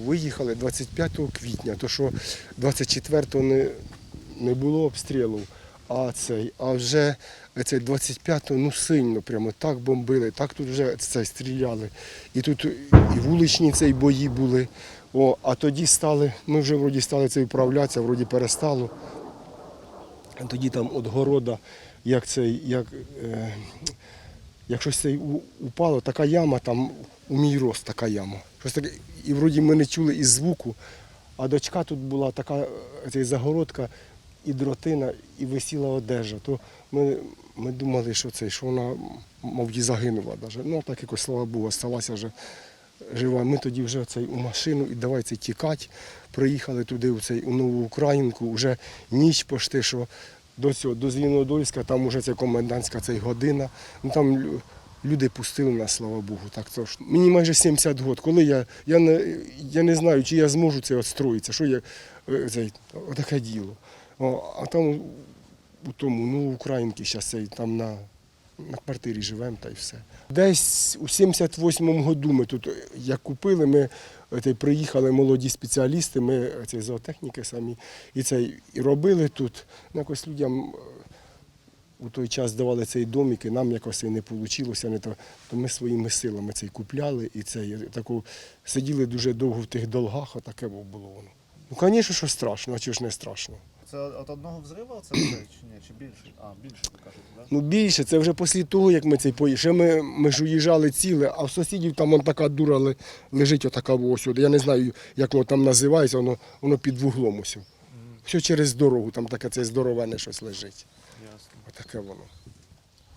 Виїхали 25 квітня, то що 24-го не, не було обстрілу, а цей, а вже цей 25-го ну сильно прямо так бомбили, так тут вже це стріляли. І тут і вуличні цей бої були. О, а тоді стали, ми вже вроді стали це управлятися, вроді перестало. А тоді там от города, як цей, як, е, як щось цей упало, така яма, там у мій рост така яма. Щось таке, і вроді ми не чули із звуку, а дочка тут була така цей загородка і дротина, і висіла одежа. То ми, ми думали, що це, що вона, мов і загинула. Даже. Ну, так якось, слава Богу, сталася вже жива. Ми тоді вже цей, у машину і давай це тікати. Приїхали туди, у, цей, у Нову Українку, вже ніч пошти, що до цього, до Зеленодольська, там вже це комендантська цей година. Ну, там люди пустили нас, слава Богу. Так, то ж. Мені майже 70 років. Коли я, я, не, я не знаю, чи я зможу це відстроїтися, що я, е, цей, отаке діло. А там у- тому, ну, Українки зараз там на, на квартирі живемо та й все. Десь у 78-му году ми тут, е, як купили, ми е, те, приїхали молоді спеціалісти, ми це, зоотехніки самі, і це і робили тут. Ну, Якось людям у той час давали цей домик, і нам якось і не вийшло, не то, то ми своїми силами цей купляли і це, і таку, сиділи дуже довго в тих долгах, отаке було воно. Ну, звісно, що страшно, а чого ж не страшно? Це от одного взриву це все чи ні? Чи більше? А, більше ви кажете, так? Ну більше, це вже після того, як ми цей поїхали. Ще ми, ми ж уїжджали ціле, а в сусідів там вон така дура лежить, отака ось. Я не знаю, як воно там називається, воно, воно під вуглом ось. Все через дорогу, там таке це здоровене щось лежить. Ясно. Отаке воно.